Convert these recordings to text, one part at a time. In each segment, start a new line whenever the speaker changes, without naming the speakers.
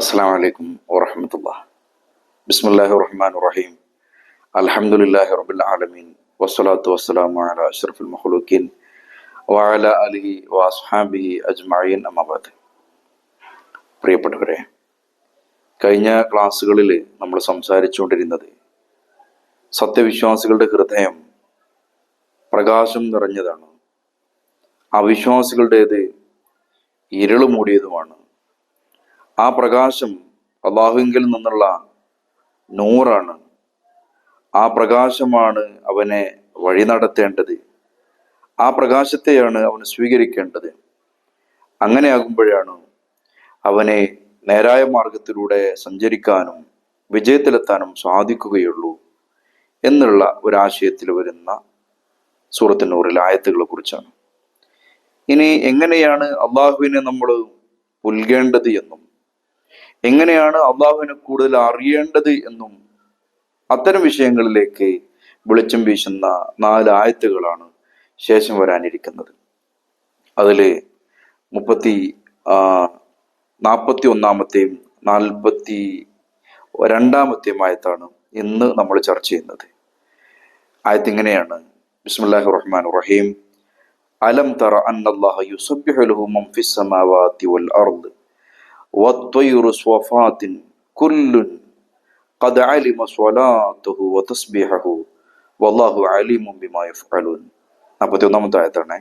അസ്സാം വലൈക്കും വറഹമത്തുള്ള ബിസ്മില്ലാഹി റഹ്മാൻ റഹീം അലഹമുല്ലാഹി റബുൽ ആലമീൻ വസ്സലാത്തു വസ്സലാമു അല അഷ്റഫുൽ മഹ്ലൂക്കീൻ വാല അലിഹി വാസ്ഹാബിഹി അജ്മായിൻ അമാബാദ് പ്രിയപ്പെട്ടവരെ കഴിഞ്ഞ ക്ലാസ്സുകളിൽ നമ്മൾ സംസാരിച്ചുകൊണ്ടിരുന്നത് സത്യവിശ്വാസികളുടെ ഹൃദയം പ്രകാശം നിറഞ്ഞതാണ്. അവിശ്വാസികളുടേത് ഇരുൾ മൂടിയതുമാണ്. ആ പ്രകാശം അള്ളാഹുങ്കിൽ നിന്നുള്ള നൂറാണ്. ആ പ്രകാശമാണ് അവനെ വഴി നടത്തേണ്ടത്. ആ പ്രകാശത്തെയാണ് അവൻ സ്വീകരിക്കേണ്ടത്. അങ്ങനെയാകുമ്പോഴാണ് അവനെ നേരായ മാർഗത്തിലൂടെ സഞ്ചരിക്കാനും വിജയത്തിലെത്താനും സാധിക്കുകയുള്ളൂ എന്നുള്ള ഒരാശയത്തിൽ വരുന്ന സൂറത്തിനൂറിൽ ആയത്തുകളെ കുറിച്ചാണ്. ഇനി എങ്ങനെയാണ് അള്ളാഹുവിനെ നമ്മൾ പുൽകേണ്ടത് എന്നും? എങ്ങനെയാണ് അള്ളാഹുവിനെ കൂടുതൽ അറിയേണ്ടത് എന്നും? അത്തരം വിഷയങ്ങളിലേക്ക് വെളിച്ചം വീശുന്ന നാല് ആയത്തുകളാണ് ശേഷം വരാനിരിക്കുന്നത്. അതിൽ മുപ്പത്തി നാൽപ്പത്തി ഒന്നാമത്തെയും നാൽപ്പത്തി രണ്ടാമത്തെയും ആയത്താണ് ഇന്ന് നമ്മൾ ചർച്ച ചെയ്യുന്നത്. ആയത്ത് ഇങ്ങനെയാണ്. ബിസ്മില്ലാഹി റഹ്മാൻ റഹീം. അലം തറ അന്നല്ലാഹ യുസബ്ബിഹു ലഹു മൻ ഫിസ് സമാവാതി വൽ അർദ് വത്വയ്റു സ്വഫാത്തിൻ കുല്ലുൻ ഖദ് അലിമ സ്വലാത്തുഹു വതസ്ബീഹഹു വല്ലാഹു അലീമും ബിമാ യഫ്അലൂൻ നാൽപ്പത്തി ഒന്നാമത്തെ ആയത്താണ്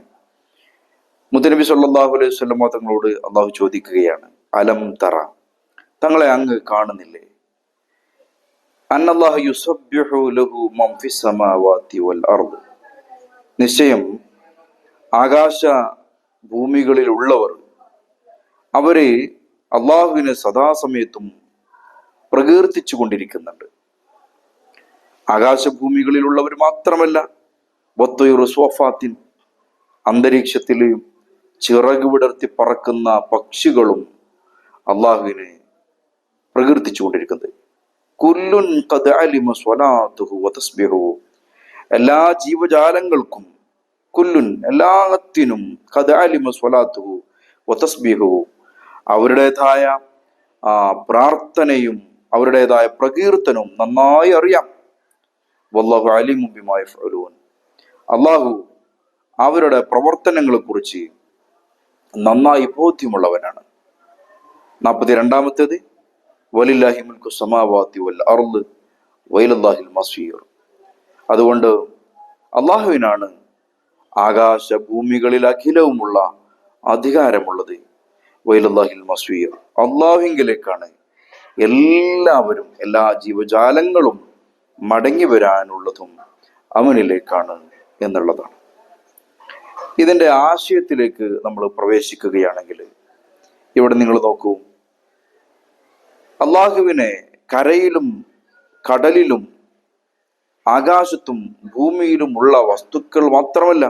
മുത്തനബി സല്ലാഹു അലൈഹി വസല്ലം തങ്ങളോട് അല്ലാഹു ചോദിക്കുകയാണ് അലം തറ തങ്ങളെ അങ്ങ് കാണുന്നില്ലേ? അന്നല്ലാഹു യുസബ്ബിഹു ലഹു മം ഫിസ് സമാവാതി വൽ അർദ്. നിശ്ചയം ആകാശ ഭൂമികളിലുള്ളവർ അവരെ അള്ളാഹുവിനെ സദാസമയത്തും പ്രകീർത്തിച്ചു കൊണ്ടിരിക്കുന്നുണ്ട് ആകാശഭൂമികളിലുള്ളവർ മാത്രമല്ല ബത്തയുറു സോഫാത്തിൻ അന്തരീക്ഷത്തിലെയും ചിറക് വിടർത്തി പറക്കുന്ന പക്ഷികളും അള്ളാഹുവിനെ പ്രകീർത്തിച്ചു കൊണ്ടിരിക്കുന്നത് കുല്ലുൻ എല്ലാ ജീവജാലങ്ങൾക്കും കുല്ലുൻ എല്ലാത്തിനും കഥാലിമ സ്വലാത്തുഹു വതസ്ബിഹുഹു അവരുടേതായ പ്രാർത്ഥനയും അവരുടേതായ പ്രകീർത്തനവും നന്നായി അറിയാം. വല്ലാഹു അലിമുബിമായ ഫഅലൂൻ അള്ളാഹു അവരുടെ പ്രവർത്തനങ്ങളെ കുറിച്ച് നന്നായി ബോധ്യമുള്ളവനാണ്. നാൽപ്പത്തി രണ്ടാമത്തേത് വലില്ലാഹി മുൽക്കു സമാവാത്തി വൽ അർദ് വൈലല്ലാഹിൽ മസീർ. അതുകൊണ്ട് അള്ളാഹുവിനാണ് ആകാശ ഭൂമികളിൽ അഖിലവുമുള്ള അധികാരമുള്ളത്. വൈലല്ലാഹിൽ മസ്വീർ അള്ളാഹുവിങ്കിലേക്കാണ്. എല്ലാവരും എല്ലാ ജീവജാലങ്ങളും മടങ്ങി വരാനുള്ളതും അവനിലേക്കാണ് എന്നുള്ളതാണ്. ഇതിന്റെ ആശയത്തിലേക്ക് നമ്മൾ പ്രവേശിക്കുകയാണെങ്കിൽ ഇവിടെ നിങ്ങൾ നോക്കൂ. അള്ളാഹുവിനെ കരയിലും കടലിലും ആകാശത്തും ഭൂമിയിലുമുള്ള വസ്തുക്കൾ മാത്രമല്ല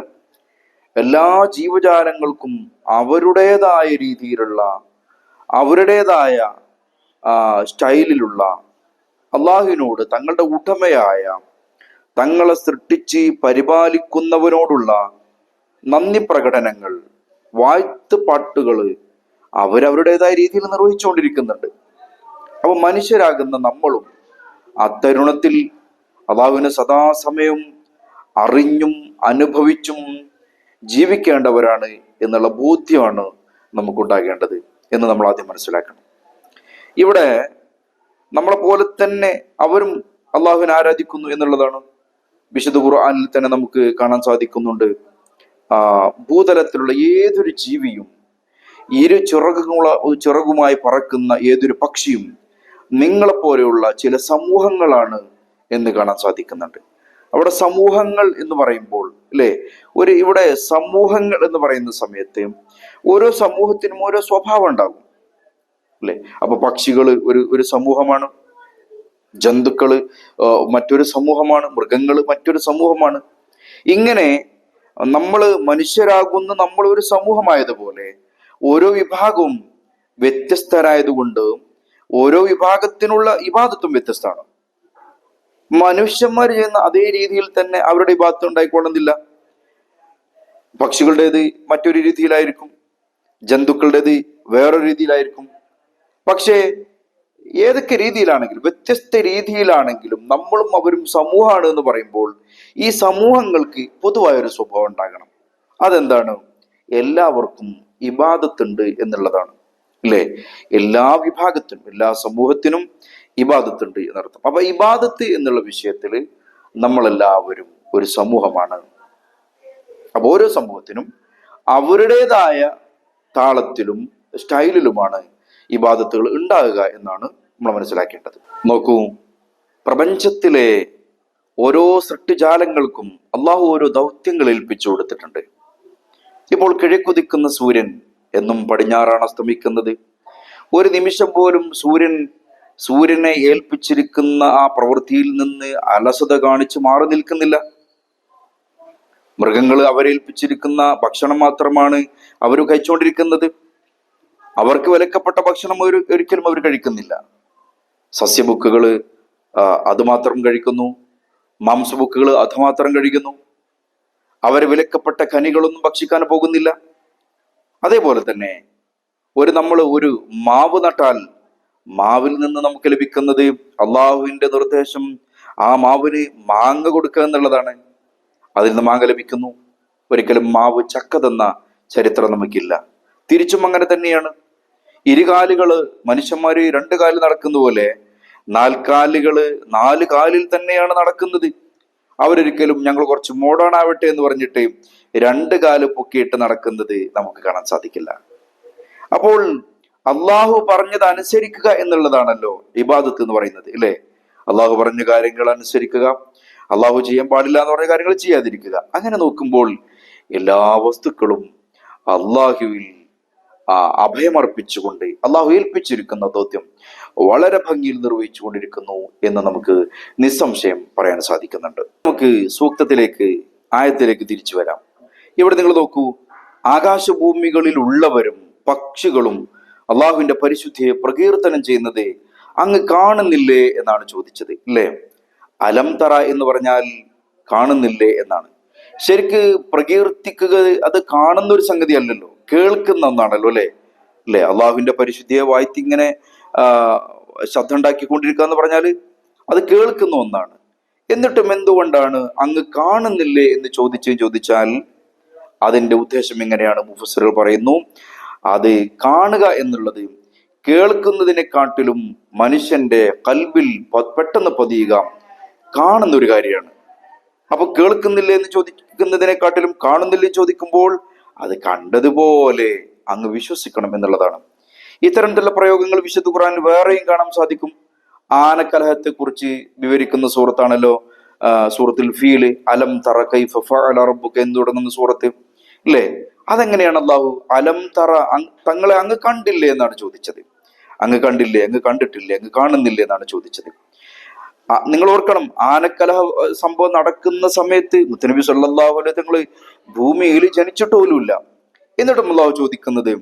എല്ലാ ജീവജാലങ്ങൾക്കും അവരുടേതായ രീതിയിലുള്ള അവരുടേതായ സ്റ്റൈലിലുള്ള അള്ളാഹുവിനോട് തങ്ങളുടെ ഉടമയായ തങ്ങളെ സൃഷ്ടിച്ച് പരിപാലിക്കുന്നവനോടുള്ള നന്ദി പ്രകടനങ്ങൾ വാഴ്ത്ത് പാട്ടുകൾ അവരവരുടേതായ രീതിയിൽ നിർവഹിച്ചുകൊണ്ടിരിക്കുന്നുണ്ട്. അപ്പൊ മനുഷ്യരാകുന്ന നമ്മളും അത്തരുണത്തിൽ അള്ളാഹുവിനെ സദാസമയം അറിഞ്ഞും അനുഭവിച്ചും ജീവിക്കേണ്ടവരാണ് എന്നുള്ള ബോധ്യമാണ് നമുക്കുണ്ടാകേണ്ടത് എന്ന് നമ്മൾ ആദ്യം മനസ്സിലാക്കണം. ഇവിടെ നമ്മളെ പോലെ തന്നെ അവരും അള്ളാഹുവിനെ ആരാധിക്കുന്നു എന്നുള്ളതാണ്. വിശുദ്ധ ഖുർആാനിൽ തന്നെ നമുക്ക് കാണാൻ സാധിക്കുന്നുണ്ട്. ഭൂതലത്തിലുള്ള ഏതൊരു ജീവിയും ഇരു ചിറകുള്ള ചിറകുമായി പറക്കുന്ന ഏതൊരു പക്ഷിയും നിങ്ങളെപ്പോലെയുള്ള ചില സമൂഹങ്ങളാണ് എന്ന് കാണാൻ സാധിക്കുന്നുണ്ട്. അവിടെ സമൂഹങ്ങൾ എന്ന് പറയുമ്പോൾ അല്ലേ? ഒരു ഇവിടെ സമൂഹങ്ങൾ എന്ന് പറയുന്ന സമയത്ത് ഓരോ സമൂഹത്തിനും ഓരോ സ്വഭാവം ഉണ്ടാകും അല്ലെ? അപ്പൊ പക്ഷികൾ ഒരു ഒരു സമൂഹമാണ് ജന്തുക്കൾ മറ്റൊരു സമൂഹമാണ് മൃഗങ്ങൾ മറ്റൊരു സമൂഹമാണ്. ഇങ്ങനെ നമ്മൾ മനുഷ്യരാകുന്ന നമ്മൾ ഒരു സമൂഹമായതുപോലെ ഓരോ വിഭാഗവും വ്യത്യസ്തരായതുകൊണ്ട് ഓരോ വിഭാഗത്തിനുള്ള ഇബാദത്തും വ്യത്യസ്തമാണ്. മനുഷ്യന്മാർ ചെയ്യുന്ന അതേ രീതിയിൽ തന്നെ അവരുടെ ഭാഗത്ത് ഉണ്ടായിക്കൊള്ളുന്നില്ല. പക്ഷികളുടേത് മറ്റൊരു രീതിയിലായിരിക്കും. ജന്തുക്കളുടേത് വേറൊരു രീതിയിലായിരിക്കും. പക്ഷേ ഏതൊക്കെ രീതിയിലാണെങ്കിലും വ്യത്യസ്ത രീതിയിലാണെങ്കിലും നമ്മളും അവരും സമൂഹമാണ് എന്ന് പറയുമ്പോൾ ഈ സമൂഹങ്ങൾക്ക് പൊതുവായൊരു സ്വഭാവം ഉണ്ടാകണം. അതെന്താണ്? എല്ലാവർക്കും ഇബാദത്തുണ്ട് എന്നുള്ളതാണ്. അല്ലേ? എല്ലാ വിഭാഗത്തിനും എല്ലാ സമൂഹത്തിനും ഇബാദത്തുണ്ട് എന്നർത്ഥം അപ്പൊ ഇബാദത്ത് എന്നുള്ള വിഷയത്തിൽ നമ്മളെല്ലാവരും ഒരു സമൂഹമാണ്. അപ്പൊ ഓരോ സമൂഹത്തിനും അവരുടേതായ താളത്തിലും സ്റ്റൈലിലുമാണ് ഇബാദത്തുകൾ ഉണ്ടാകുക എന്നാണ് നമ്മൾ മനസ്സിലാക്കേണ്ടത്. നോക്കൂ പ്രപഞ്ചത്തിലെ ഓരോ സൃഷ്ടിജാലങ്ങൾക്കും അള്ളാഹു ഓരോ ദൗത്യങ്ങൾ ഏൽപ്പിച്ചു കൊടുത്തിട്ടുണ്ട്. ഇപ്പോൾ കിഴക്കുതിക്കുന്ന സൂര്യൻ എന്നും പടിഞ്ഞാറാണ് അസ്തമിക്കുന്നത്. ഒരു നിമിഷം പോലും സൂര്യൻ സൂര്യനെ ഏൽപ്പിച്ചിരിക്കുന്ന ആ പ്രവൃത്തിയിൽ നിന്ന് അലസത കാണിച്ച് മാറി നിൽക്കുന്നില്ല. മൃഗങ്ങൾ അവരേൽപ്പിച്ചിരിക്കുന്ന ഭക്ഷണം മാത്രമാണ് അവർ കഴിച്ചുകൊണ്ടിരിക്കുന്നത്. അവർക്ക് വിലക്കപ്പെട്ട ഭക്ഷണം ഒരു ഒരിക്കലും അവർ കഴിക്കുന്നില്ല. സസ്യബുക്കുകൾ അതുമാത്രം കഴിക്കുന്നു. മാംസബുക്കുകൾ അതുമാത്രം കഴിക്കുന്നു. അവരെ വിലക്കപ്പെട്ട കനികളൊന്നും ഭക്ഷിക്കാൻ പോകുന്നില്ല. അതേപോലെ തന്നെ ഒരു നമ്മൾ ഒരു മാവ് നട്ടാൽ മാവിൽ നിന്ന് നമുക്ക് ലഭിക്കുന്നത് അള്ളാഹുവിന്റെ നിർദ്ദേശം. ആ മാവിന് മാങ്ങ കൊടുക്കുക എന്നുള്ളതാണ്. അതിൽ നിന്ന് മാങ്ങ ലഭിക്കുന്നു. ഒരിക്കലും മാവ് ചക്ക തന്ന ചരിത്രം നമുക്കില്ല. തിരിച്ചും അങ്ങനെ തന്നെയാണ്. ഇരുകാലുകൾ മനുഷ്യന്മാര് രണ്ട് കാലിൽ നടക്കുന്ന പോലെ നാൽക്കാലുകൾ നാല് കാലിൽ തന്നെയാണ് നടക്കുന്നത്. അവരൊരിക്കലും ഞങ്ങൾ കുറച്ച് മോഡേൺ ആവട്ടെ എന്ന് പറഞ്ഞിട്ട് രണ്ട് കാൽ പൊക്കിയിട്ട് നടക്കുന്നത് നമുക്ക് കാണാൻ സാധിക്കില്ല. അപ്പോൾ അള്ളാഹു പറഞ്ഞത് അനുസരിക്കുക എന്നുള്ളതാണല്ലോ ഇബാദത്ത് എന്ന് പറയുന്നത് ഇല്ലേ? അള്ളാഹു പറഞ്ഞ കാര്യങ്ങൾ അനുസരിക്കുക അള്ളാഹു ചെയ്യാൻ പാടില്ല എന്ന് പറഞ്ഞ കാര്യങ്ങൾ ചെയ്യാതിരിക്കുക. അങ്ങനെ നോക്കുമ്പോൾ എല്ലാ വസ്തുക്കളും അള്ളാഹുവിൽ അഭയമർപ്പിച്ചുകൊണ്ട് അള്ളാഹു ഏൽപ്പിച്ചിരിക്കുന്ന ദൗത്യം വളരെ ഭംഗിയിൽ നിർവഹിച്ചു കൊണ്ടിരിക്കുന്നു എന്ന് നമുക്ക് നിസ്സംശയം പറയാൻ സാധിക്കുന്നുണ്ട്. നമുക്ക് സൂക്തത്തിലേക്ക് ആയത്തിലേക്ക് തിരിച്ചു വരാം. ഇവിടെ നിങ്ങൾ നോക്കൂ ആകാശഭൂമികളിൽ ഉള്ളവരും പക്ഷികളും അള്ളാഹുവിന്റെ പരിശുദ്ധിയെ പ്രകീർത്തനം ചെയ്യുന്നത് അങ്ങ് കാണുന്നില്ലേ എന്നാണ് ചോദിച്ചത് ഇല്ലേ? അലം തറ എന്ന് പറഞ്ഞാൽ കാണുന്നില്ലേ എന്നാണ്. ശരിക്ക് പ്രകീർത്തിക്കുക അത് കാണുന്ന ഒരു സംഗതി അല്ലല്ലോ കേൾക്കുന്ന ഒന്നാണല്ലോ അല്ലെ? അല്ലെ അള്ളാഹുവിന്റെ പരിശുദ്ധിയെ വായിത്തി ഇങ്ങനെ ശബ്ദം ഉണ്ടാക്കിക്കൊണ്ടിരിക്കുക എന്ന് പറഞ്ഞാൽ അത് കേൾക്കുന്ന ഒന്നാണ്. എന്നിട്ടും എന്തുകൊണ്ടാണ് അങ്ങ് കാണുന്നില്ലേ എന്ന് ചോദിച്ചു ചോദിച്ചാൽ അതിന്റെ ഉദ്ദേശം എങ്ങനെയാണ്? മുഫസറുകൾ പറയുന്നു അത് കാണുക എന്നുള്ളത് കേൾക്കുന്നതിനെക്കാട്ടിലും മനുഷ്യന്റെ കൽവിൽ പെട്ടെന്ന് പതിയുക കാണുന്ന ഒരു കാര്യമാണ്. അപ്പൊ കേൾക്കുന്നില്ല എന്ന് ചോദിക്കുന്നതിനെക്കാട്ടിലും കാണുന്നില്ല ചോദിക്കുമ്പോൾ അത് കണ്ടതുപോലെ അങ്ങ് വിശ്വസിക്കണം എന്നുള്ളതാണ്. ഇത്തരത്തിലുള്ള പ്രയോഗങ്ങൾ വിശുദ്ധ ഖുറാൻ വേറെയും കാണാൻ സാധിക്കും. ആനക്കലഹത്തെ കുറിച്ച് വിവരിക്കുന്ന സൂറത്താണല്ലോ സൂറത്തിൽ ഫീൽ അലം തറ റബ്ബുക എന്ന് തുടങ്ങുന്ന സൂറത്ത് ഇല്ലേ അതെങ്ങനെയാണ് അള്ളാഹു അലം തറ തങ്ങളെ അങ്ങ് കണ്ടില്ലേ എന്നാണ് ചോദിച്ചത്. അങ്ങ് കണ്ടില്ലേ അങ്ങ് കണ്ടിട്ടില്ലേ അങ്ങ് കാണുന്നില്ലേ എന്നാണ് ചോദിച്ചത്. നിങ്ങൾ ഓർക്കണം ആനക്കലഹ സംഭവം നടക്കുന്ന സമയത്ത് മുത്തനബി സല്ലല്ലാഹു അലൈഹി തങ്ങൾ ഭൂമിയിൽ ജനിച്ചിട്ട് പോലുമില്ല. എന്നിട്ടും അള്ളാഹു ചോദിക്കുന്നത്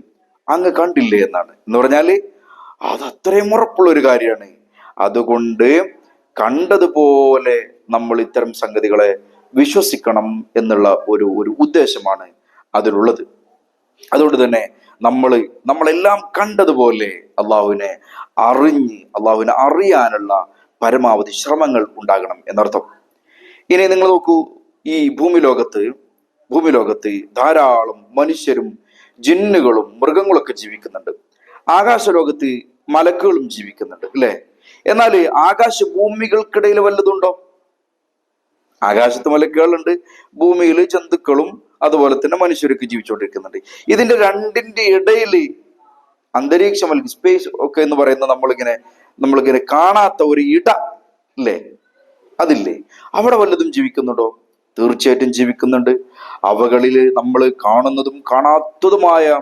അങ്ങ് കണ്ടില്ലേ എന്നാണ്. എന്ന് പറഞ്ഞാൽ അത് അത്രയും ഉറപ്പുള്ള ഒരു കാര്യമാണ്. അതുകൊണ്ട് കണ്ടതുപോലെ നമ്മൾ ഇത്തരം സംഗതികളെ വിശ്വസിക്കണം എന്നുള്ള ഒരു ഒരു ഉദ്ദേശമാണ് അതിലുള്ളത്. അതുകൊണ്ട് തന്നെ നമ്മൾ നമ്മളെല്ലാം കണ്ടതുപോലെ അള്ളാഹുവിനെ അറിഞ്ഞ് അള്ളാഹുവിനെ അറിയാനുള്ള പരമാവധി ശ്രമങ്ങൾ ഉണ്ടാകണം എന്നർത്ഥം. ഇനി നിങ്ങൾ നോക്കൂ ഈ ഭൂമി ലോകത്ത് ഭൂമി ധാരാളം മനുഷ്യരും ജിന്നുകളും മൃഗങ്ങളൊക്കെ ജീവിക്കുന്നുണ്ട്. ആകാശ ലോകത്ത് മലക്കുകളും ജീവിക്കുന്നുണ്ട് അല്ലേ? എന്നാൽ ആകാശ ഭൂമികൾക്കിടയിൽ വല്ലതുണ്ടോ ആകാശത്ത് മലക്കുകളുണ്ട് ഭൂമിയിൽ ജന്തുക്കളും അതുപോലെ തന്നെ മനുഷ്യരൊക്കെ ജീവിച്ചുകൊണ്ടിരിക്കുന്നുണ്ട്. ഇതിന്റെ രണ്ടിന്റെ ഇടയിൽ അന്തരീക്ഷം അല്ലെങ്കിൽ സ്പേസ് ഒക്കെ എന്ന് പറയുന്ന നമ്മളിങ്ങനെ നമ്മളിങ്ങനെ കാണാത്ത ഒരു ഇട അല്ലേ അതില്ലേ? അവിടെ വല്ലതും ജീവിക്കുന്നുണ്ടോ? തീർച്ചയായിട്ടും ജീവിക്കുന്നുണ്ട്. അവകളിൽ നമ്മൾ കാണുന്നതും കാണാത്തതുമായ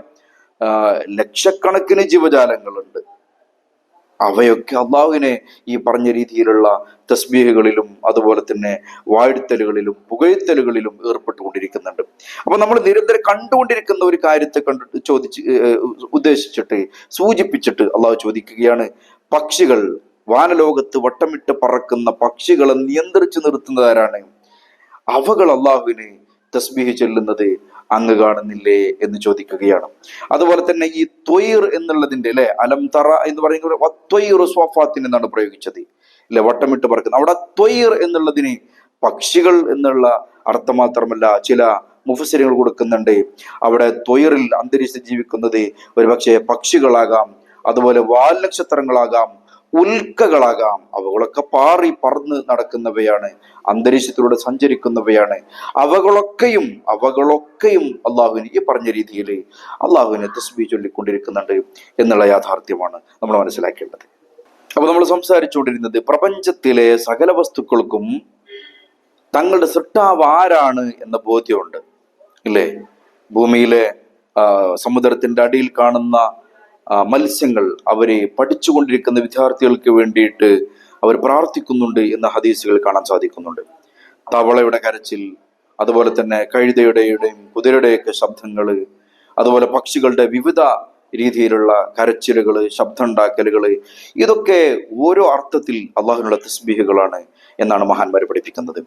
ലക്ഷക്കണക്കിന് ജീവജാലങ്ങളുണ്ട്. അവയൊക്കെ അള്ളാഹുവിനെ ഈ പറഞ്ഞ രീതിയിലുള്ള തസ്ബീഹുകളിലും അതുപോലെ തന്നെ വാഴ്ത്തലുകളിലും പുകഴ്ത്തലുകളിലും ഏർപ്പെട്ടുകൊണ്ടിരിക്കുന്നുണ്ട്. അപ്പൊ നമ്മൾ നിരന്തരം കണ്ടുകൊണ്ടിരിക്കുന്ന ഒരു കാര്യത്തെ കണ്ടിട്ട് ചോദിച്ച് ഉദ്ദേശിച്ചിട്ട് സൂചിപ്പിച്ചിട്ട് അള്ളാഹു ചോദിക്കുകയാണ് പക്ഷികൾ വാനലോകത്ത് വട്ടമിട്ട് പറക്കുന്ന പക്ഷികളെ നിയന്ത്രിച്ചു നിർത്തുന്നതാരാണ്? അവകൾ അള്ളാഹുവിന് തസ്ബീഹ് ചെല്ലുന്നത് അങ്ങ് കാണുന്നില്ലേ എന്ന് ചോദിക്കുകയാണ്. അതുപോലെ തന്നെ ഈ ത്വയിർ എന്നുള്ളതിന്റെ അല്ലെ അലം തറ എന്ന് പറയുന്നത് എന്നാണ് പ്രയോഗിച്ചത്. അല്ലെ വട്ടമിട്ട് പറക്കുന്നത്. അവിടെ ത്വയിർ എന്നുള്ളതിന് പക്ഷികൾ എന്നുള്ള അർത്ഥം മാത്രമല്ല ചില മുഫസരികൾ കൊടുക്കുന്നുണ്ട്. അവിടെ ത്വയറിൽ അന്തരീക്ഷം ജീവിക്കുന്നത് ഒരുപക്ഷെ പക്ഷികളാകാം അതുപോലെ വാൽ നക്ഷത്രങ്ങളാകാം ഉൽക്കകളാകാം. അവകളൊക്കെ പാറി പറന്ന് നടക്കുന്നവയാണ് അന്തരീക്ഷത്തിലൂടെ സഞ്ചരിക്കുന്നവയാണ്. അവകളൊക്കെയും അവകളൊക്കെയും അള്ളാഹുവിന് പറഞ്ഞ രീതിയിൽ അള്ളാഹുവിനെ തസ്ബി ചൊല്ലിക്കൊണ്ടിരിക്കുന്നുണ്ട് എന്നുള്ള യാഥാർത്ഥ്യമാണ് നമ്മൾ മനസ്സിലാക്കേണ്ടത്. അപ്പൊ നമ്മൾ സംസാരിച്ചുകൊണ്ടിരുന്നത് പ്രപഞ്ചത്തിലെ സകല വസ്തുക്കൾക്കും തങ്ങളുടെ സൃഷ്ടാവ് ആരാണ് എന്ന ബോധ്യമുണ്ട്. ഇല്ലേ? ഭൂമിയിലെ സമുദ്രത്തിന്റെ അടിയിൽ കാണുന്ന മത്സ്യങ്ങൾ അവരെ പഠിച്ചുകൊണ്ടിരിക്കുന്ന വിദ്യാർത്ഥികൾക്ക് വേണ്ടിയിട്ട് അവർ പ്രാർത്ഥിക്കുന്നുണ്ട് എന്ന ഹദീസുകൾ കാണാൻ സാധിക്കുന്നുണ്ട്. തവളയുടെ കരച്ചിൽ അതുപോലെ തന്നെ കഴുതയുടെയും കുതിരയുടെയൊക്കെ ശബ്ദങ്ങൾ അതുപോലെ പക്ഷികളുടെ വിവിധ രീതിയിലുള്ള കരച്ചിലുകൾ ശബ്ദമുണ്ടാക്കലുകൾ ഇതൊക്കെ ഓരോ അർത്ഥത്തിൽ അള്ളാഹുനുള്ള തസ്ബീഹുകളാണ് എന്നാണ് മഹാന്മാർ പഠിപ്പിക്കുന്നത്.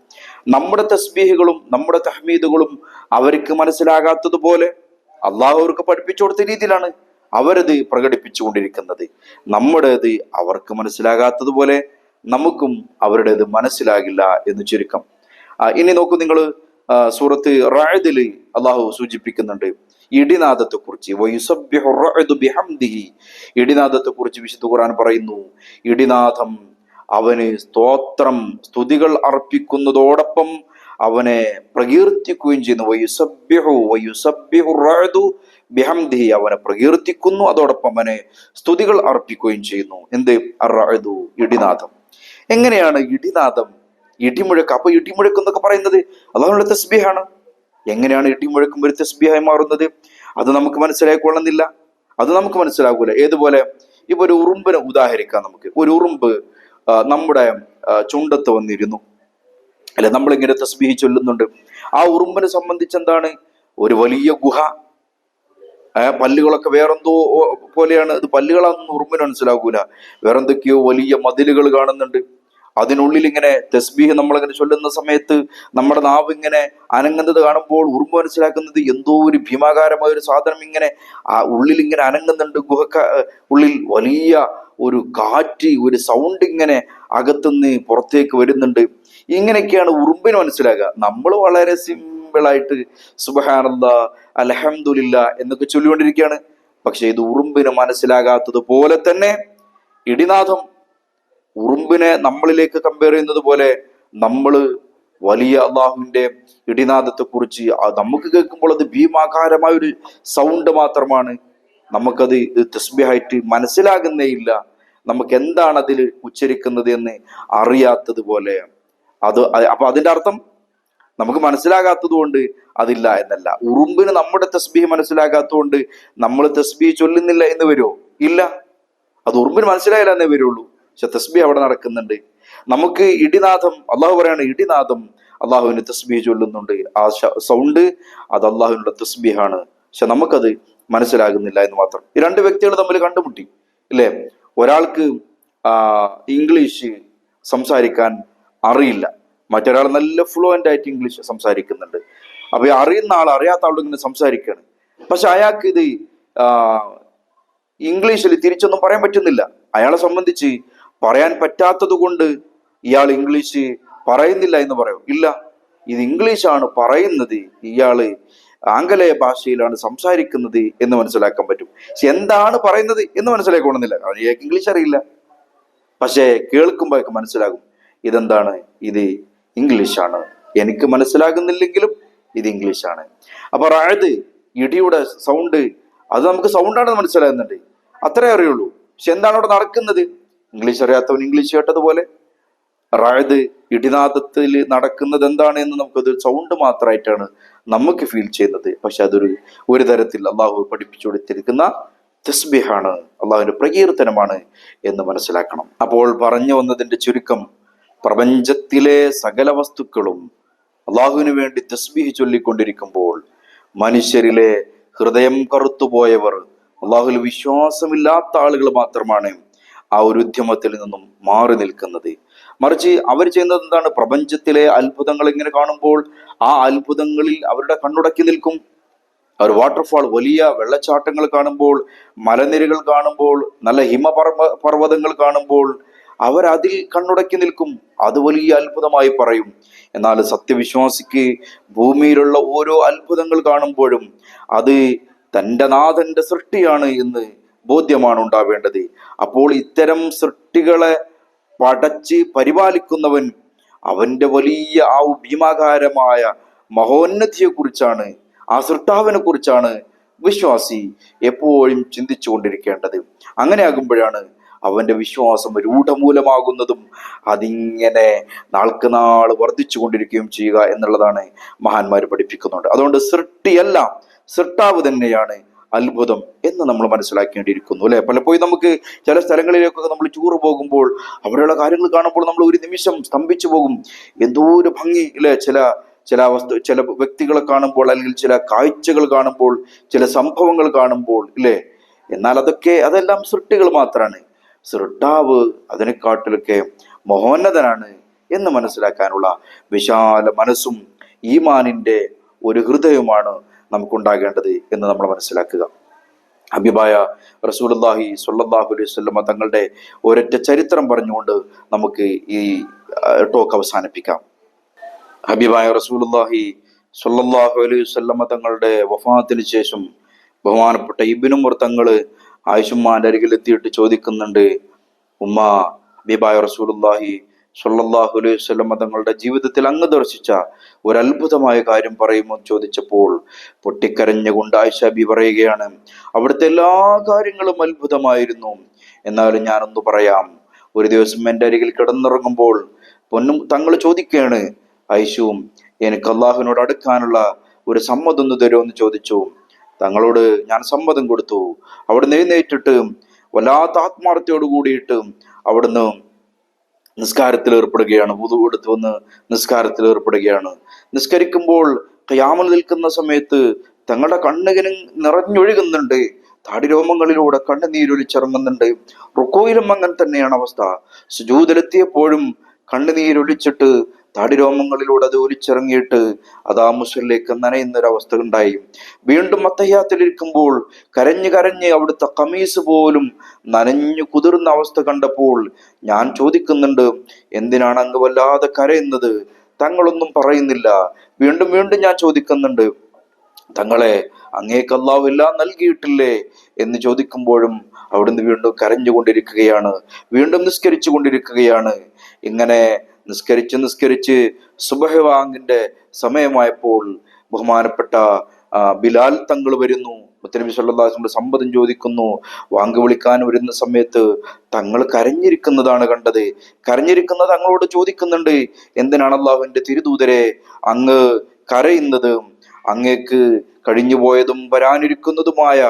നമ്മുടെ തസ്ബീഹുകളും നമ്മുടെ തഹ്മീദുകളും അവർക്ക് മനസ്സിലാകാത്തതുപോലെ അള്ളാഹു അവർക്ക് പഠിപ്പിച്ചു കൊടുത്ത രീതിയിലാണ് അവരത് പ്രകടിപ്പിച്ചുകൊണ്ടിരിക്കുന്നത്. നമ്മുടേത് അവർക്ക് മനസ്സിലാകാത്തതുപോലെ നമുക്കും അവരുടേത് മനസ്സിലാകില്ല എന്ന് ചുരുക്കം. ഇനി നോക്കൂ നിങ്ങൾ സൂറത്ത് റായതിൽ അള്ളാഹു സൂചിപ്പിക്കുന്നുണ്ട്. ഇടിനാദത്തെ കുറിച്ച് ഇടിനാദത്തെ കുറിച്ച് വിശുദ്ധ ഖുർആൻ പറയുന്നു ഇടിനാഥം അവന് സ്തോത്രം സ്തുതികൾ അർപ്പിക്കുന്നതോടൊപ്പം അവനെ പ്രകീർത്തിക്കുകയും ചെയ്യുന്നു. ബിഹംദിഹി അവനെ പ്രകീർത്തിക്കുന്നു. അതോടൊപ്പം അവനെ സ്തുതികൾ അർപ്പിക്കുകയും ചെയ്യുന്നു. എന്ത്? അറു ഇടിനാഥം എങ്ങനെയാണ് ഇടിനാഥം ഇടിമുഴക്ക്. അപ്പൊ ഇടിമുഴക്ക് എന്നൊക്കെ പറയുന്നത് അള്ളാഹുള്ള തസ്ബീഹാണ്. എങ്ങനെയാണ് ഇടിമുഴക്കും ഒരു തസ്ബിഹായി മാറുന്നത്? അത് നമുക്ക് മനസ്സിലായിക്കൊള്ളുന്നില്ല. അത് നമുക്ക് മനസ്സിലാകൂല. ഏതുപോലെ? ഇപ്പൊ ഒരു ഉറുമ്പിനെ ഉദാഹരിക്കാം നമുക്ക്. ഒരു ഉറുമ്പ് നമ്മുടെ ചുണ്ടത്ത് വന്നിരുന്നു. അല്ലെ നമ്മളിങ്ങനെ തസ്ബീഹി ചൊല്ലുന്നുണ്ട്. ആ ഉറുമ്പിനെ സംബന്ധിച്ച് എന്താണ്? ഒരു വലിയ ഗുഹ. പല്ലുകളൊക്കെ വേറെന്തോ പോലെയാണ്. ഇത് പല്ലുകളാണെന്ന് ഉറുമ്പിന് മനസ്സിലാകൂല. വേറെന്തൊക്കെയോ വലിയ മതിലുകൾ കാണുന്നുണ്ട്. അതിനുള്ളിൽ ഇങ്ങനെ തെസ്ബീഹ് നമ്മളിങ്ങനെ ചൊല്ലുന്ന സമയത്ത് നമ്മുടെ നാവ് ഇങ്ങനെ അനങ്ങുന്നത് കാണുമ്പോൾ ഉറുമ്പ് മനസ്സിലാക്കുന്നത് എന്തോ ഒരു ഭീമാകാരമായ ഒരു സാധനം ഇങ്ങനെ ആ ഉള്ളിൽ ഇങ്ങനെ അനങ്ങുന്നുണ്ട്. ഗുഹക്ക ഉള്ളിൽ വലിയ ഒരു കാറ്റ് ഒരു സൗണ്ട് ഇങ്ങനെ അകത്തുനിന്ന് പുറത്തേക്ക് വരുന്നുണ്ട്. ഇങ്ങനെയൊക്കെയാണ് ഉറുമ്പിന് മനസ്സിലാക്കുക നമ്മൾ വളരെ സിമ്പിളായിട്ട് സുബഹാനന്ദ അലഹമുല്ല എന്നൊക്കെ ചൊല്ലിക്കൊണ്ടിരിക്കുകയാണ്. പക്ഷെ ഇത് ഉറുമ്പിന് മനസ്സിലാകാത്തത് പോലെ തന്നെ ഇടിനാഥം ഉറുമ്പിനെ നമ്മളിലേക്ക് കമ്പയർ ചെയ്യുന്നത് പോലെ നമ്മൾ വലിയ അള്ളാഹുവിന്റെ ഇടിനാദത്തെ കുറിച്ച് നമുക്ക് കേൾക്കുമ്പോൾ അത് ഭീമാകാരമായ ഒരു സൗണ്ട് മാത്രമാണ്. നമുക്കത് തസ്ബിഹായിട്ട് മനസ്സിലാകുന്നേ ഇല്ല. നമുക്ക് എന്താണ് അതിൽ ഉച്ചരിക്കുന്നത് എന്ന് അറിയാത്തത് പോലെ അത് അപ്പൊ അതിന്റെ അർത്ഥം നമുക്ക് മനസ്സിലാകാത്തത് കൊണ്ട് അതില്ല എന്നല്ല. ഉറുമ്പിന് നമ്മുടെ തസ്ബീഹ് മനസ്സിലാകാത്തതുകൊണ്ട് നമ്മൾ തസ്ബീഹ് ചൊല്ലുന്നില്ല എന്ന് വരുമോ? ഇല്ല. അത് ഉറുമ്പിന് മനസ്സിലായില്ല എന്നേ വരുള്ളൂ. പക്ഷെ തസ്ബീഹ് അവിടെ നടക്കുന്നുണ്ട്. നമുക്ക് ഇടിനാഥം അള്ളാഹു പറയാണ് ഇടിനാഥം അള്ളാഹുവിന് തസ്ബീഹ് ചൊല്ലുന്നുണ്ട്. ആ സൗണ്ട് അത് അള്ളാഹുവിനുള്ള തസ്ബീഹാണ്. പക്ഷെ നമുക്കത് മനസ്സിലാകുന്നില്ല എന്ന് മാത്രം. ഈ രണ്ട് വ്യക്തികൾ തമ്മിൽ കണ്ടുമുട്ടി ഇല്ലേ? ഒരാൾക്ക് ഇംഗ്ലീഷ് സംസാരിക്കാൻ അറിയില്ല. മറ്റൊരാൾ നല്ല ഫ്ലുവന്റ് ആയിട്ട് ഇംഗ്ലീഷ് സംസാരിക്കുന്നുണ്ട്. അപ്പൊ അറിയുന്ന ആൾ അറിയാത്ത ആളോട് ഇങ്ങനെ സംസാരിക്കുകയാണ് പക്ഷെ അയാൾക്ക് ഇത് ഇംഗ്ലീഷിൽ തിരിച്ചൊന്നും പറയാൻ പറ്റുന്നില്ല. അയാളെ സംബന്ധിച്ച് പറയാൻ പറ്റാത്തത് കൊണ്ട് ഇയാൾ ഇംഗ്ലീഷ് പറയുന്നില്ല എന്ന് പറയും. ഇല്ല ഇത് ഇംഗ്ലീഷാണ് പറയുന്നത്. ഇയാൾ ആംഗലേയ ഭാഷയിലാണ് സംസാരിക്കുന്നത് എന്ന് മനസ്സിലാക്കാൻ പറ്റും. പക്ഷെ എന്താണ് പറയുന്നത് എന്ന് മനസ്സിലാക്കണമെന്നില്ല ഇയാൾക്ക് ഇംഗ്ലീഷ് അറിയില്ല. പക്ഷേ കേൾക്കുമ്പോഴൊക്കെ മനസ്സിലാകും. ഇതെന്താണ്? ഇത് ഇംഗ്ലീഷാണ്. എനിക്ക് മനസ്സിലാകുന്നില്ലെങ്കിലും ഇത് ഇംഗ്ലീഷാണ്. അപ്പൊ റായത് ഇടിയുടെ സൗണ്ട് അത് നമുക്ക് സൗണ്ടാണെന്ന് മനസ്സിലാകുന്നുണ്ട്. അത്രേ അറിയുള്ളൂ. പക്ഷെ എന്താണ് അവിടെ നടക്കുന്നത്? English അറിയാത്തവൻ English കേട്ടതുപോലെ. റായത് ഇടിനാദത്തിൽ നടക്കുന്നത് എന്താണ് എന്ന് നമുക്കത് സൗണ്ട് മാത്രമായിട്ടാണ് നമുക്ക് ഫീൽ ചെയ്യുന്നത്. പക്ഷെ അതൊരു ഒരു തരത്തിൽ അള്ളാഹു പഠിപ്പിച്ചു കൊടുത്തിരിക്കുന്ന തസ്ബിഹാണ്. അള്ളാഹുവിന്റെ പ്രകീർത്തനമാണ് എന്ന് മനസ്സിലാക്കണം. അപ്പോൾ പറഞ്ഞു വന്നതിന്റെ ചുരുക്കം പ്രപഞ്ചത്തിലെ സകല വസ്തുക്കളും അള്ളാഹുവിന് വേണ്ടി തസ്ബീഹ് ചൊല്ലിക്കൊണ്ടിരിക്കുമ്പോൾ മനുഷ്യരിലെ ഹൃദയം കറുത്തുപോയവർ അള്ളാഹുൽ വിശ്വാസമില്ലാത്ത ആളുകൾ മാത്രമാണ് ആ ഒരു ഉദ്യമത്തിൽ നിന്നും മാറി നിൽക്കുന്നത്. മറിച്ച് അവർ ചെയ്യുന്നത് എന്താണ്? പ്രപഞ്ചത്തിലെ അത്ഭുതങ്ങൾ ഇങ്ങനെ കാണുമ്പോൾ ആ അത്ഭുതങ്ങളിൽ അവരുടെ കണ്ണുടക്കി നിൽക്കും. അവർ വാട്ടർഫാൾ വലിയ വെള്ളച്ചാട്ടങ്ങൾ കാണുമ്പോൾ മലനിരകൾ കാണുമ്പോൾ നല്ല ഹിമപർവ പർവതങ്ങൾ കാണുമ്പോൾ അവരതിൽ കണ്ണുടക്കി നിൽക്കും. അത് വലിയ അത്ഭുതമായി പറയും. എന്നാൽ സത്യവിശ്വാസിക്ക് ഭൂമിയിലുള്ള ഓരോ അത്ഭുതങ്ങൾ കാണുമ്പോഴും അത് തന്റെ നാഥന്റെ സൃഷ്ടിയാണ് എന്ന് ബോധ്യമാണ് ഉണ്ടാവേണ്ടത്. അപ്പോൾ ഇത്തരം സൃഷ്ടികളെ പടച്ച് പരിപാലിക്കുന്നവൻ അവന്റെ വലിയ ആ ഭീമാകാരമായ മഹോന്നതിയെക്കുറിച്ചാണ് ആ സൃഷ്ടാവിനെ കുറിച്ചാണ് വിശ്വാസി എപ്പോഴും ചിന്തിച്ചു കൊണ്ടിരിക്കേണ്ടത് അവന്റെ വിശ്വാസം രൂഢമൂലമാകുന്നതും അതിങ്ങനെ നാൾക്ക് നാൾ വർദ്ധിച്ചു കൊണ്ടിരിക്കുകയും ചെയ്യുക എന്നുള്ളതാണ് മഹാന്മാർ പഠിപ്പിക്കുന്നുണ്ട്. അതുകൊണ്ട് സൃഷ്ടിയല്ല സൃഷ്ടാവ് തന്നെയാണ് അത്ഭുതം എന്ന് നമ്മൾ മനസ്സിലാക്കേണ്ടിയിരിക്കുന്നു അല്ലെ? പലപ്പോഴും നമുക്ക് ചില സ്ഥലങ്ങളിലേക്കൊക്കെ നമ്മൾ ടൂർ പോകുമ്പോൾ അവിടെയുള്ള കാര്യങ്ങൾ കാണുമ്പോൾ നമ്മൾ ഒരു നിമിഷം സ്തംഭിച്ചു പോകും. എന്തോ ഒരു ഭംഗി അല്ലെ? ചില ചില വസ്തു ചില വ്യക്തികളെ കാണുമ്പോൾ അല്ലെങ്കിൽ ചില കാഴ്ചകൾ കാണുമ്പോൾ ചില സംഭവങ്ങൾ കാണുമ്പോൾ ഇല്ലേ എന്നാൽ അതൊക്കെ അതെല്ലാം സൃഷ്ടികൾ മാത്രമാണ് സൃഷ്ടാവ് അതിനെക്കാട്ടിലൊക്കെ മഹോന്നതനാണ് എന്ന് മനസ്സിലാക്കാനുള്ള വിശാല മനസ്സും ഈമാനിന്റെ ഒരു ഹൃദയവുമാണ് നമുക്കുണ്ടാകേണ്ടത് എന്ന് നമ്മൾ മനസ്സിലാക്കുക. അബിബായ റസൂലുള്ളാഹി സ്വല്ലല്ലാഹു അലൈഹി വസല്ലമ തങ്ങളുടെ ഒരൊറ്റ ചരിത്രം പറഞ്ഞുകൊണ്ട് നമുക്ക് ഈ ടോക്ക് അവസാനിപ്പിക്കാം. ഹബീബായ റസൂലുള്ളാഹി സ്വല്ലല്ലാഹു അലൈഹി വസല്ലമ തങ്ങളുടെ വഫാത്തിന് ശേഷം ബഹുമാനപ്പെട്ട ഇബിനും തങ്ങൾ ആയിഷുമ്മാന്റെ അരികിൽ എത്തിയിട്ട് ചോദിക്കുന്നുണ്ട് ഉമ്മ ബിബായ റസൂലുല്ലാഹി സ്വല്ലല്ലാഹു അലൈഹി വസല്ലം തങ്ങളുടെ ജീവിതത്തിൽ അങ്ങ് ദർശിച്ച ഒരു അത്ഭുതമായ കാര്യം പറയുമോ? ചോദിച്ചപ്പോൾ പൊട്ടിക്കരഞ്ഞുകൊണ്ട് ആയിഷ ബി പറയുകയാണ് അവിടുത്തെ എല്ലാ കാര്യങ്ങളും അത്ഭുതമായിരുന്നു. എന്നാലും ഞാനൊന്ന് പറയാം. ഒരു ദിവസം എന്റെ അരികിൽ കിടന്നിറങ്ങുമ്പോൾ പൊന്നും തങ്ങൾ ചോദിക്കുകയാണ് ഐശുവും എനിക്ക് അള്ളാഹുവിനോട് അടുക്കാനുള്ള ഒരു സമ്മതം ഒന്ന് തരുമോ? എന്ന് ചോദിച്ചു. തങ്ങളോട് ഞാൻ സമ്മതം കൊടുത്തു. അവിടുന്ന് എഴുന്നേറ്റിട്ട് വല്ലാത്ത ആത്മാർത്ഥയോട് കൂടിയിട്ട് അവിടുന്ന് നിസ്കാരത്തിൽ ഏർപ്പെടുകയാണ്. പുതു എടുത്ത് വന്ന് നിസ്കാരത്തിൽ ഏർപ്പെടുകയാണ്. നിസ്കരിക്കുമ്പോൾ കയാമൽ നിൽക്കുന്ന സമയത്ത് തങ്ങളുടെ കണ്ണുകിനും നിറഞ്ഞൊഴുകുന്നുണ്ട്. താടിരോമങ്ങളിലൂടെ കണ്ണുനീരൊലിച്ചിറങ്ങുന്നുണ്ട്. റുക്കോയിലും അങ്ങനെ തന്നെയാണ് അവസ്ഥ. സുജൂതിലെത്തിയപ്പോഴും കണ്ണുനീരൊലിച്ചിട്ട് താടിരോമങ്ങളിലൂടെ അത് ഒലിച്ചിറങ്ങിയിട്ട് അതാ മുസ്ലിലേക്ക് നനയുന്നൊരവസ്ഥ ഉണ്ടായി വീണ്ടും അത്തയ്യാത്തിലിരിക്കുമ്പോൾ കരഞ്ഞു കരഞ്ഞ് അവിടുത്തെ കമീസ് പോലും നനഞ്ഞു കുതിർന്ന അവസ്ഥ കണ്ടപ്പോൾ ഞാൻ ചോദിക്കുന്നുണ്ട് എന്തിനാണ് അങ്ങ് വല്ലാതെ കരയുന്നത്? തങ്ങളൊന്നും പറയുന്നില്ല. വീണ്ടും വീണ്ടും ഞാൻ ചോദിക്കുന്നുണ്ട് തങ്ങളെ അങ്ങേക്ക് അള്ളാഹു എല്ലാം നൽകിയിട്ടില്ലേ? എന്ന് ചോദിക്കുമ്പോഴും അവിടുന്ന് വീണ്ടും കരഞ്ഞുകൊണ്ടിരിക്കുകയാണ്. വീണ്ടും നിസ്കരിച്ചു കൊണ്ടിരിക്കുകയാണ് ഇങ്ങനെ നിസ്കരിച്ച് നിസ്കരിച്ച് സുബഹവാങ്ങിന്റെ സമയമായപ്പോൾ ബഹുമാനപ്പെട്ട ബിലാൽ തങ്ങൾ വരുന്നു. മുത്തനബി സല്ലാസിന്റെ സമ്മതം ചോദിക്കുന്നു. വാങ്ക് വിളിക്കാൻ വരുന്ന സമയത്ത് തങ്ങൾ കരഞ്ഞിരിക്കുന്നതാണ് കണ്ടത്. കരഞ്ഞിരിക്കുന്നത് തങ്ങളോട് ചോദിക്കുന്നുണ്ട് എന്തിനാണ് അള്ളാഹുവിന്റെ തിരുദൂതരെ അങ്ങ് കരയുന്നത്? അങ്ങേക്ക് കഴിഞ്ഞുപോയതും വരാനിരിക്കുന്നതുമായ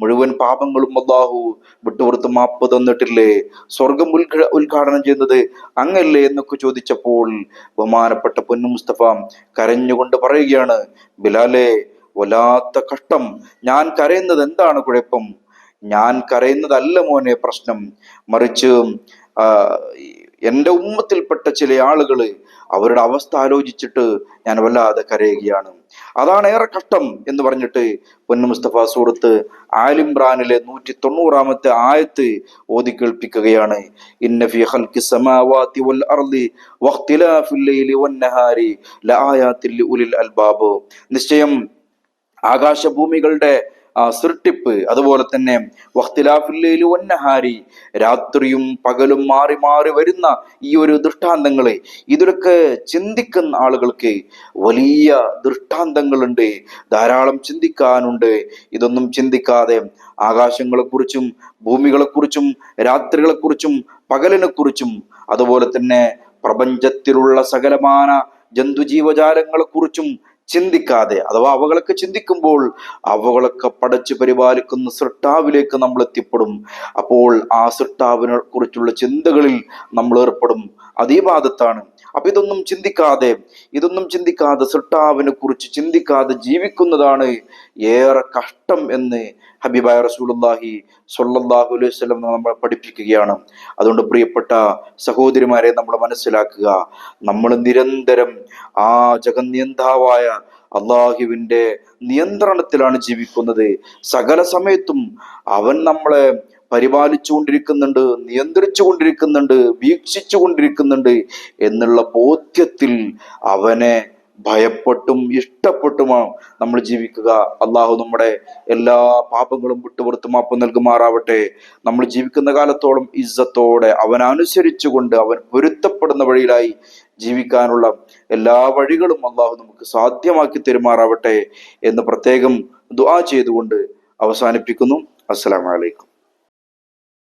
മുഴുവൻ പാപങ്ങളും അള്ളാഹു വിട്ടുപുറത്ത് മാപ്പ് തന്നിട്ടില്ലേ? സ്വർഗം ഉദ്ഘ ഉദ്ഘാടനം ചെയ്യുന്നത് അങ്ങല്ലേ എന്നൊക്കെ ചോദിച്ചപ്പോൾ ബഹുമാനപ്പെട്ട പൊന്നു മുസ്തഫ കരഞ്ഞുകൊണ്ട് പറയുകയാണ് ബിലാലെ വല്ലാത്ത കഷ്ടം. ഞാൻ കരയുന്നത് എന്താണ് കുഴപ്പം? ഞാൻ കരയുന്നതല്ല മോനെ പ്രശ്നം. മറിച്ച് എന്റെ ഉമ്മത്തിൽപ്പെട്ട ചില ആളുകൾ അവരുടെ അവസ്ഥ ആലോചിച്ചിട്ട് ഞാൻ വല്ലാതെ കരയുകയാണ്. അതാണ് ഏറെ കഷ്ടം എന്ന് പറഞ്ഞിട്ട് പൊന്നു മുസ്തഫ സൂറത്ത് ആലിംബ്രാനിലെ നൂറ്റി തൊണ്ണൂറാമത്തെ ആയത്ത് ഓതി കേൾപ്പിക്കുകയാണ്. നിശ്ചയം ആകാശഭൂമികളുടെ സൃഷ്ടിപ്പ്. അതുപോലെ തന്നെ രാത്രിയും പകലും മാറി മാറി വരുന്ന ഈ ഒരു ദൃഷ്ടാന്തങ്ങളെ ഇതിലൊക്കെ ചിന്തിക്കുന്ന ആളുകൾക്ക് വലിയ ദൃഷ്ടാന്തങ്ങളുണ്ട്. ധാരാളം ചിന്തിക്കാനുണ്ട്. ഇതൊന്നും ചിന്തിക്കാതെ ആകാശങ്ങളെക്കുറിച്ചും ഭൂമികളെക്കുറിച്ചും രാത്രികളെക്കുറിച്ചും പകലിനെക്കുറിച്ചും അതുപോലെ തന്നെ പ്രപഞ്ചത്തിലുള്ള സകലമാന ജന്തുജീവജാലങ്ങളെക്കുറിച്ചും ചിന്തിക്കാതെ അഥവാ അവകളൊക്കെ ചിന്തിക്കുമ്പോൾ അവകളൊക്കെ പടച്ചു പരിപാലിക്കുന്ന സൃഷ്ടാവിലേക്ക് നമ്മൾ എത്തിപ്പെടും. അപ്പോൾ ആ സൃഷ്ടാവിനെ കുറിച്ചുള്ള ചിന്തകളിൽ നമ്മൾ ഏർപ്പെടും. അതീപാദത്താണ് അപ്പൊ ഇതൊന്നും ചിന്തിക്കാതെ ഇതൊന്നും ചിന്തിക്കാതെ സുട്ടാവിനെ കുറിച്ച് ചിന്തിക്കാതെ ജീവിക്കുന്നതാണ് ഏറെ കഷ്ടം എന്ന് ഹബീബായ റസൂലുള്ളാഹി സ്വല്ലല്ലാഹു അലൈഹി സ്വലം നമ്മളെ പഠിപ്പിക്കുകയാണ്. അതുകൊണ്ട് പ്രിയപ്പെട്ട സഹോദരിമാരെ നമ്മൾ മനസ്സിലാക്കുക നമ്മൾ നിരന്തരം ആ ജഗന്യന്താവായ അള്ളാഹുവിന്റെ നിയന്ത്രണത്തിലാണ് ജീവിക്കുന്നത്. സകല സമയത്തും അവൻ നമ്മളെ പരിപാലിച്ചു കൊണ്ടിരിക്കുന്നുണ്ട് നിയന്ത്രിച്ചു കൊണ്ടിരിക്കുന്നുണ്ട് വീക്ഷിച്ചു കൊണ്ടിരിക്കുന്നുണ്ട് എന്നുള്ള ബോധ്യത്തിൽ അവനെ ഭയപ്പെട്ടും ഇഷ്ടപ്പെട്ടുമാണ് നമ്മൾ ജീവിക്കുക. അള്ളാഹു നമ്മുടെ എല്ലാ പാപങ്ങളും വിട്ടുപുറത്തും മാപ്പ് നൽകുമാറാവട്ടെ. നമ്മൾ ജീവിക്കുന്ന കാലത്തോളം ഇസ്സത്തോടെ അവനനുസരിച്ചുകൊണ്ട് അവൻ പൊരുത്തപ്പെടുന്ന വഴിയിലായി ജീവിക്കാനുള്ള എല്ലാ വഴികളും അള്ളാഹു നമുക്ക് സാധ്യമാക്കി തരുമാറാവട്ടെ എന്ന് പ്രത്യേകം ദുആ ചെയ്തുകൊണ്ട് അവസാനിപ്പിക്കുന്നു. അസ്സലാമലൈക്കും